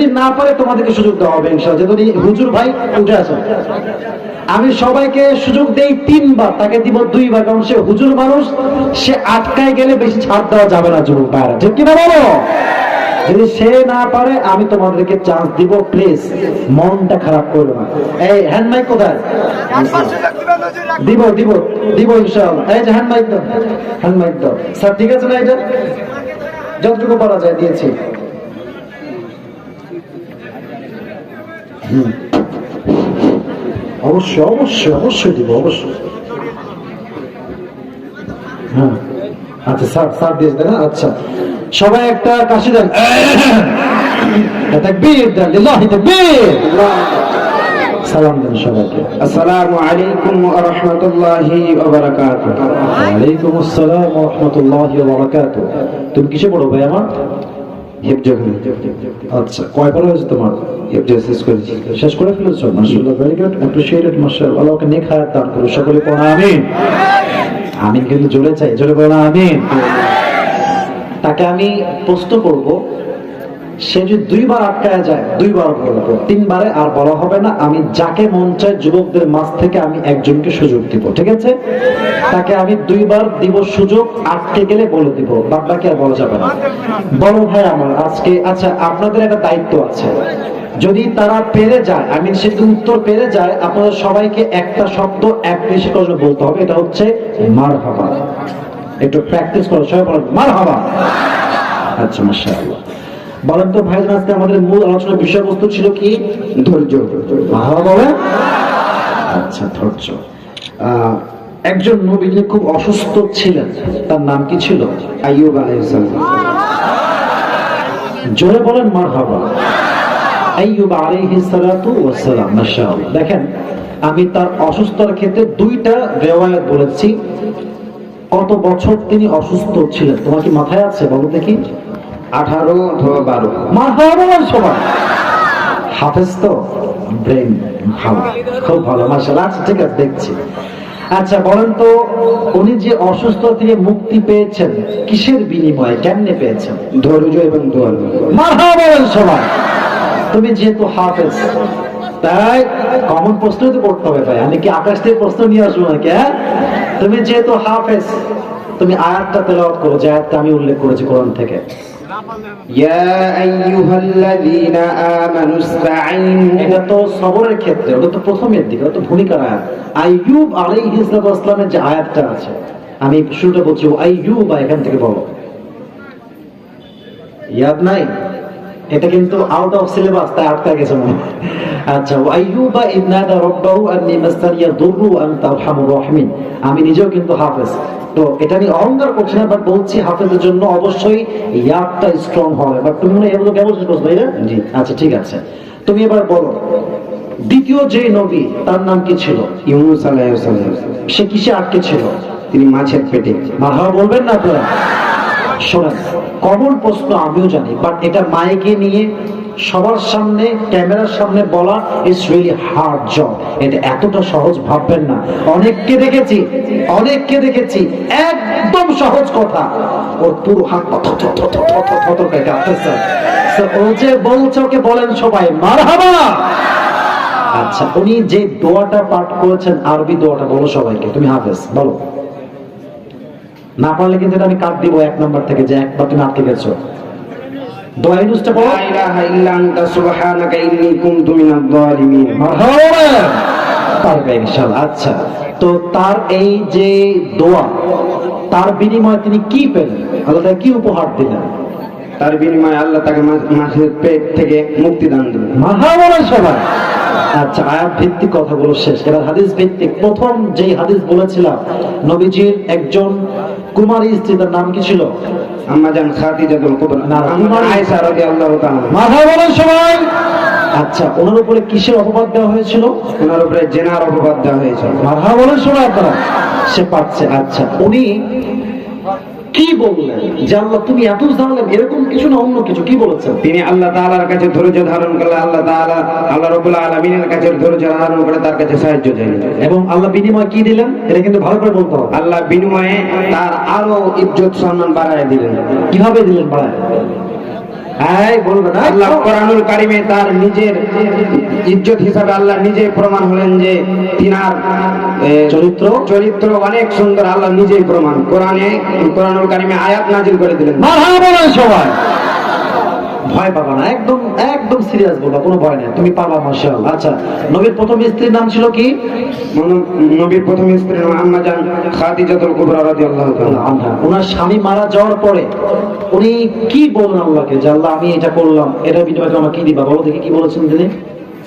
যদি না পারে তোমাদেরকে সুযোগ দেওয়া হবে ইনশাআল্লাহ। যদি হুজুর ভাই উঠে আসেন আমি সবাইকে সুযোগ দেই তিনবার, তাকে দিব দুইবার, কারণ সে হুজুর মানুষ, সে আটকায় গেলে বেশি ছাড় দেওয়া যাবে না যুবক ভাইরা ঠিক কিনা বলো? যদি সে না পারে, আমি তোমাদেরকে চান্স দিব প্লিজ মনটা খারাপ করবে না। এই হ্যান্ড মাইক কোথায়? দিব দিব দিব ইনশাআল্লাহ। এই যে হ্যান্ড মাইক দাও হ্যান্ড মাইক দাও। স্যার, ঠিক আছে না এটা? যতটুকু পারা যায় দিয়েছি। অবশ্যই অবশ্যই অবশ্যই দিব অবশ্যই। হ্যাঁ আচ্ছা স্যার স্যার দিয়েছে তাই না আচ্ছা। সবাই একটা কাশি দেন। তাকবীর দেন লিল্লাহি তাকবীর সালাম দেন সবাইকে। আসসালামু আলাইকুম ওয়া রাহমাতুল্লাহি ওয়া বারাকাতুহু। ওয়ালাইকুম আসসালাম ওয়া রাহমাতুল্লাহি ওয়া বারাকাতুহু। তুমি কিসে পড়ো ভাই আমার? আচ্ছা কয় পড়া হয়েছে তোমার? শেষ করেছি শেষ করে ফেলেছো? মাশাআল্লাহ ভেরি গুড অ্যাপ্রিশিয়েটেড মাশাআল্লাহ। আল্লাহকে নেক হায়াত দান করুন সকলে পড়া আমিন। আমিন কিন্তু জোরে চাই। জোরে পড়া আমিন। তাকে আমি প্রশ্ন করব সে যদি দুইবার আটকায় যায়, দুইবার বলব তিনবারে আর বলা হবে না, আমি যাকে মন চায় যুবকদের মাঝ থেকে আমি একজনকে সুযোগ দিব, ঠিক আছে? তাকে আমি দুইবার দিব সুযোগ, আটকে গেলে বলে দিব বাদ আর বলা যাবে না। বলো ভাই আমার, আজকে আচ্ছা আপনাদের একটা দায়িত্ব আছে। যদি তারা পেরে যায় আমি সে যদি উত্তর পেরে যায়, আপনাদের সবাইকে একটা শব্দ, এক বেশি করে বলতে হবে, এটা হচ্ছে মার হাবা একটু প্র্যাকটিস করো, সবাই বলেন মার হাবা আচ্ছা মাশাআল্লাহ। বলেন তো ভাইজান আজকে আমাদের মূল আলোচনার বিষয়বস্তু ছিল কি? ধৈর্য। আচ্ছা ধৈর্য। একজন নবী যিনি খুব অসুস্থ ছিলেন, তার নাম কি ছিল? আইয়ুব আলাইহিস সালাম। জোরে বলেন, মারহাবা। আইয়ুব আলাইহিস সালাতু ওয়াস সালাম, মাশাআল্লাহ। দেখেন, আমি তার অসুস্থতার ক্ষেত্রে দুইটা রেওয়ায়াত বলেছি। কত বছর তিনি অসুস্থ ছিলেন? তোমার কি মাথায় আছে? বলো দেখি। আঠারো অথবা বারো। মারহাবা সবাই হাফেজ তো? ব্রেন ভালো। খুব ভালো, মাশাআল্লাহ। আচ্ছা ঠিক আছে, দেখছি। আচ্ছা বলেন তো, উনি যে অসুস্থ থেকে মুক্তি পেয়েছেন, কিসের বিনিময়ে, কেমনে পেয়েছেন? ধৈর্য এবং দোয়াল মারহাবা বলেন সবাই তুমি যেহেতু হাফেজ, তাই কমন প্রশ্ন তো পড়তে হবে ভাই। আমি কি আকাশ থেকে প্রশ্ন নিয়ে আসব নাকি হ্যাঁ? তুমি যেহেতু হাফেজ, তুমি আয়াতটা তেলাওয়াত করো, যে আয়াতটা আমি উল্লেখ করেছি কোরআন থেকে। এটা আমি শুরুটা বলছি এখান থেকে বলো। নাই? এটা কিন্তু আউট অফ সিলেবাস তাই আটকা গেছে আচ্ছা আমি নিজেও কিন্তু হাফেজ। তো এটা আমি অহংকার করছি না বাট বলছি হাফেজের জন্য অবশ্যই ইয়াদটা স্ট্রং হবে। বাট তুমি মনে এগুলো কেমন করছ তাই জি আচ্ছা ঠিক আছে। তুমি এবার বলো দ্বিতীয় যে নবী তার নাম কি ছিল? ইউনুস আলাইহিস সালাম। সে কিসে আটকে ছিল? তিনি মাছের পেটে। মারহাবা বলবেন না আপনারা? শোনেন কমন প্রশ্ন আমিও জানি বাট এটা মাইকে নিয়ে সবার সামনে, ক্যামেরার সামনে বলা ইজ রিয়েলি হার্ড জব এটা এতটা সহজ ভাববেন না। অনেককে দেখেছি অনেককে দেখেছি, একদম সহজ কথা। ওর পুরো হাত ও যে বলছে, ওকে বলেন সবাই, মারহাবা! আচ্ছা উনি যে দোয়াটা পাঠ করেছেন, আরবি দোয়াটা, বলো সবাইকে, তুমি হাফেজ, বলো। না পারলে কিন্তু আমি কাট দিব এক নম্বর থেকে, যে একবার তুমি আটকে গেছো। দোয়া ইউনুসটা বলো লা ইলাহা ইল্লা আনতা সুবহানাকা ইন্নী কুনতু মিনাজ জালিমিন মারহাবা। পারবে ইনশাআল্লাহ। আচ্ছা তো তার এই যে দোয়া তার বিনিময়ে তিনি কি পেলেন? আল্লাহ তাকে কি উপহার দিলেন? তার বিনিময়ে আল্লাহ তাকে মাছের পেট থেকে মুক্তি দান দিলেন। সবাই। আচ্ছা আয়াত ভিত্তিক কথাগুলো শেষ। এবার হাদিস ভিত্তিক। প্রথম যেই হাদিস বলেছিলাম নবীজির একজন কুমারী স্ত্রী তার নাম কি ছিল? আম্মা জান খাদিজাতুল কুবরা। আম্মা। আয়েশা রাদিয়াল্লাহু তাআলা। মাথা বলেন সবাই। আচ্ছা ওনার উপরে কিসের অপবাদ দেওয়া হয়েছিল? ওনার উপরে জেনার অপবাদ দেওয়া হয়েছিল। মাথা বলেন সবাই আপনারা। সে পাচ্ছে আচ্ছা উনি কি বললেন? যে আল্লাহ তুমি এত জানলেন এরকম কিছু না অন্য কিছু কি বলেছেন? তিনি আল্লাহ তাআলার কাছে ধৈর্য ধারণ করলে আল্লাহ তাআলা আল্লাহ রাব্বুল আলামিনের কাছে ধৈর্য ধারণ করে তার কাছে সাহায্য চাইলেন। এবং আল্লাহ বিনিময় কি দিলেন? এটা কিন্তু ভালো করে বলতে হবে। আল্লাহ বিনিময়ে তার আরও ইজ্জত সম্মান বাড়ায় দিলেন। কীভাবে দিলেন না আল্লাহ কোরআনুল কারিমে তার নিজের ইজ্জত হিসাবে আল্লাহ নিজে প্রমাণ হলেন যে তিনার চরিত্র? চরিত্র অনেক সুন্দর আল্লাহ নিজেই প্রমাণ। কোরআনে কোরআনুল কারিমে আয়াত নাজিল করে দিলেন। সবাই। ভয় পাবা না একদম একদম সিরিয়াস বলবা কোনো ভয় নেই তুমি পারবা মাশাআল্লাহ। আচ্ছা নবীর প্রথম স্ত্রীর নাম ছিল কি? নবীর প্রথম স্ত্রী নাম আম্মা জান খাদিজাতুল কুবরা রাদিয়াল্লাহু তাআলা আনহা। ওনার স্বামী মারা যাওয়ার পরে উনি কি বললেন আল্লাহকে? যে আল্লাহ আমি এটা করলাম এটা বিনিময়ে আমাকে কি দিবা? বলো দেখি কি বলেছেন তিনি?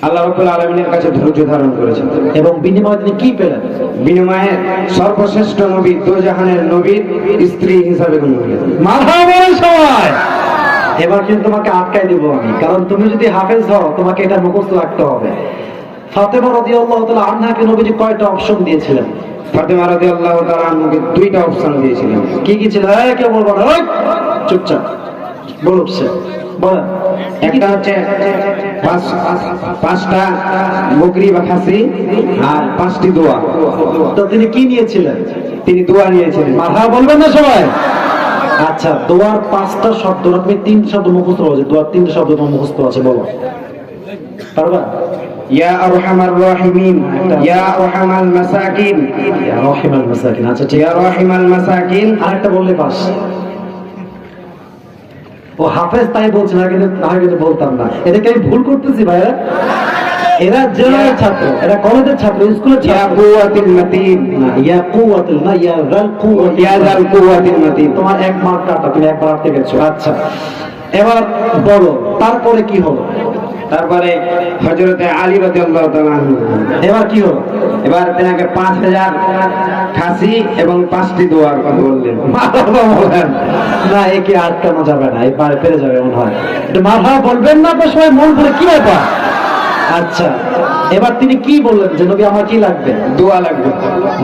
আল্লাহ রাব্বুল আলামিনের কাছে ধৈর্য ধারণ করেছেন। এবং বিনিময়ে তিনি কি পেলেন? বিনিময়ে সর্বশ্রেষ্ঠ নবী দোজাহানের নবীর স্ত্রী হিসাবে গণ্য হলেন। মারহাবা বলেন সবাই! এবার কিন্তু তোমাকে আটকাই দিব আমি। কারণ তুমি যদি হাফেজ হও তোমাকে এটা মুখস্থ রাখতে হবে। ফাতেমা রাদিয়াল্লাহু তাআলা আনহাকে নবীজি কয়টা অপশন দিয়েছিলেন? ফাতেমা রাদিয়াল্লাহু তাআলা আনহুকে দুইটা অপশন দিয়েছিলেন। কি কি ছিল? এই বলব না। চুপচাপ। বলেন একটা হচ্ছে পাঁচটা বকরি বা খাসি আর পাঁচটি দোয়া। তো তিনি কি নিয়েছিলেন? তিনি দোয়া নিয়েছিলেন। মাথা বলবেন না সবাই? আচ্ছা দোয়ার পাঁচটা শব্দ না তুমি তিন শব্দ মুখস্থ আছে দোয়ার তিন শব্দ তোমার মুখস্থ আছে বলো। পারবা? ইয়া আরহামার রাহিমিন ইয়া আরহামাল মাসাকিন। ইয়া রহিমাল মাসাকিন আচ্ছা ঠিক ইয়া রাহিমাল মাসাকিন। আরেকটা বললে পাস। ও হাফেজ তাই বলছে না কিন্তু বলতাম না। এদেরকে আমি ভুল করতেছি ভাইয়া। এরা জেনারেল ছাত্র এরা কলেজের ছাত্র স্কুলের ছাত্র। ইয়া কুওয়াতিল না ইয়া রাল কুওয়াতিল ইয়া জাল কুওয়াতিল মাতিন। তোমার এক মার্ক কাটা তুমি একবার আটকে গেছো। আচ্ছা। এবার বলো তারপরে কি হলো? তারপরে হযরতে আলী রাদিয়াল্লাহু তাআলা এবার কি হলো? এবার তেনাকে পাঁচ হাজার খাসি এবং পাঁচটি দোয়ার কথা বললেন। মারহাবা বলেন। না একে আটকানো যাবে না এবারে পেরে যাবে মনে হয়। একটু মারহাবা বলবেন না তো সবাই মন করে কি ব্যাপার? আচ্ছা এবার তিনি কি বললেন? যে নবী আমার কি লাগবে? দোয়া লাগবে।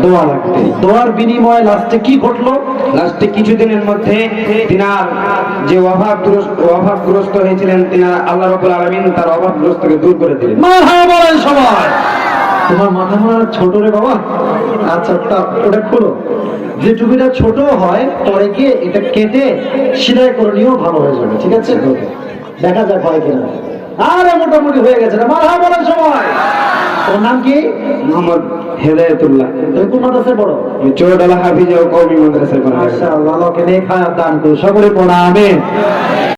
দোয়া লাগবে। দোয়ার বিনিময়ে লাস্টে কি ঘটলো? লাস্টে কিছুদিনের মধ্যে তিনার যে অভাবগ্রস্ত অভাবগ্রস্ত হয়েছিলেন তিনার আল্লাহ রাব্বুল আলামিন তার অভাবগ্রস্তকে দূর করে দিলেন। মারহাবা বলেন সবাই। তোমার মাথা হয় ছোট রে বাবা। আচ্ছা তা ওটা খুলো। যে টুপিটা ছোট হয় পরে গিয়ে এটা কেটে সিলাই করে নিয়েও ভালো হয়ে যাবে ঠিক আছে। দেখা যাক হয় কিনা। আরে মোটামুটি হয়ে গেছে মারা বলার সময় তোর নাম কি? মোহাম্মদ হেদায়তুল্লাহ। কোন মাদ্রাসায় পড়ো? চোরডালা হাফিজ ও কওমি মাদ্রাসায় পড়া মাশাআল্লাহ আল্লাহকে নেক হায়াত দান করুন সকলে পড়া আমিন।